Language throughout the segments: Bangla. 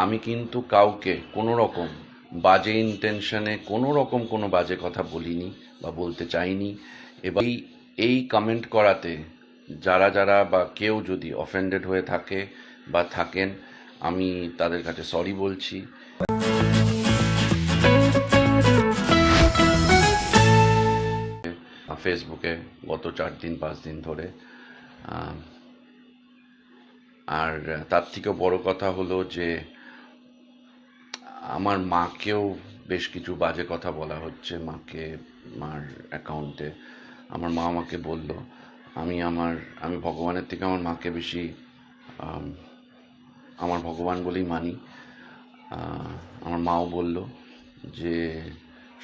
আমি কিন্তু কাউকে কোনো রকম বাজে ইন্টেনশনে কোনো রকম কোনো বাজে কথা বলিনি বা বলতে চাইনি। এবার এই কমেন্ট করাতে যারা যারা বা কেউ যদি অফেন্ডেড হয়ে থাকে বা থাকেন, আমি তাদের কাছে সরি বলছি। ফেসবুকে গত চার দিন, পাঁচ দিন ধরে আর তার থেকেও বড় কথা হলো যে আমার মাকেও বেশ কিছু বাজে কথা বলা হচ্ছে মাকে মার অ্যাকাউন্টে আমার মা আমাকে বলল আমি আমার আমি ভগবানের থেকে আমার মাকে বেশি আম, আমার ভগবান বলেই মানি। আমার মাও বলল যে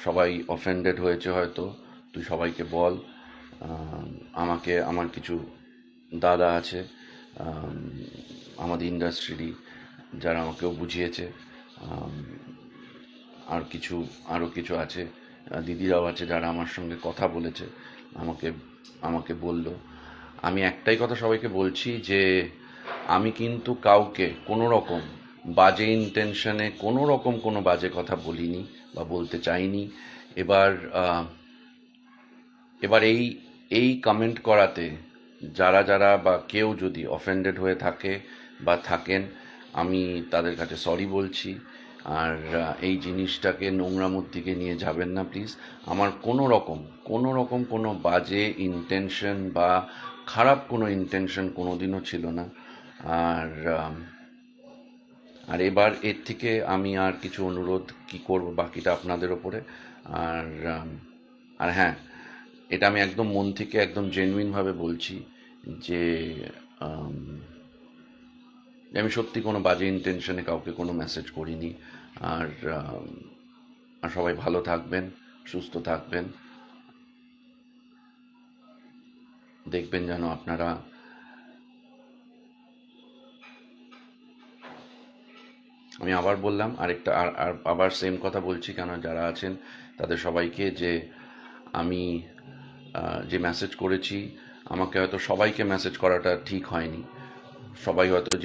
সবাই অফেন্ডেড হয়েছে হয়তো তুই সবাইকে বল আমাকে আমার কিছু দাদা আছে আম, আমাদের ইন্ডাস্ট্রিরই যারা আমাকেও বুঝিয়েছে আর কিছু আরও কিছু আছে দিদিরাও আছে যারা আমার সঙ্গে কথা বলেছে, আমাকে আমাকে বলল। আমি একটাই কথা সবাইকে বলছি যে, আমি কিন্তু কাউকে কোনো রকম বাজে ইন্টেনশনে কোনো রকম কোনো বাজে কথা বলিনি বা বলতে চাইনি। এবার এবার এই এই কমেন্ট করাতে যারা যারা বা কেউ যদি অফেন্ডেড হয়ে থাকে বা থাকেন, আমি তাদের কাছে সরি বলছি। আর এই জিনিসটাকে নোংরামোর দিকে নিয়ে যাবেন না, প্লিজ। আমার কোনো রকম কোনো রকম কোনো বাজে ইন্টেনশন বা খারাপ কোনো ইন্টেনশন কোনো দিনও ছিল না। আর আর এবার এর থেকে আমি আর কিছু অনুরোধ কি করব বাকিটা আপনাদের ওপরে? আর আর হ্যাঁ এটা আমি একদম মন থেকে একদম জেনুইনভাবে বলছি যে আম, সত্যি কোনো বাজে ইন্টেনশনে কাউকে কোনো মেসেজ করিনি। আর সবাই ভালো থাকবেন সুস্থ থাকবেন। দেখবেন যেন আপনারা আমি আবার বললাম আরেকটা আর আবার সেম কথা বলছি কেন যারা আছেন তাদের সবাইকে যে আমি যে মেসেজ করেছি আমাকে হয়তো সবাইকে মেসেজ করাটা ঠিক হয়নি। সবাই হয়তো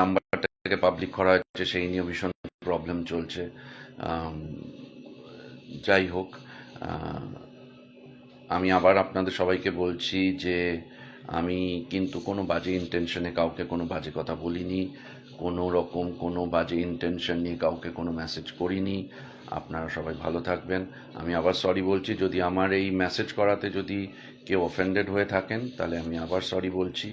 নাম্বারটাকে পাবলিক করা হচ্ছে সেই নিয়ে ভীষণ প্রবলেম চলছে। যাই হোক আমি আবার আপনাদের সবাইকে বলছি যে আমি কিন্তু কোনো বাজে ইন্টেনশনে কাউকে কোনো বাজে কথা বলিনি, কোনো রকম কোনো বাজে ইন্টেনশন নিয়ে কাউকে কোনো মেসেজ করিনি। আপনারা সবাই ভালো থাকবেন। আমি আবার সরি বলছি, যদি আমার এই মেসেজ করাতে যদি কেউ অফেন্ডেড হয়ে থাকেন, তাহলে আমি আবার সরি বলছি।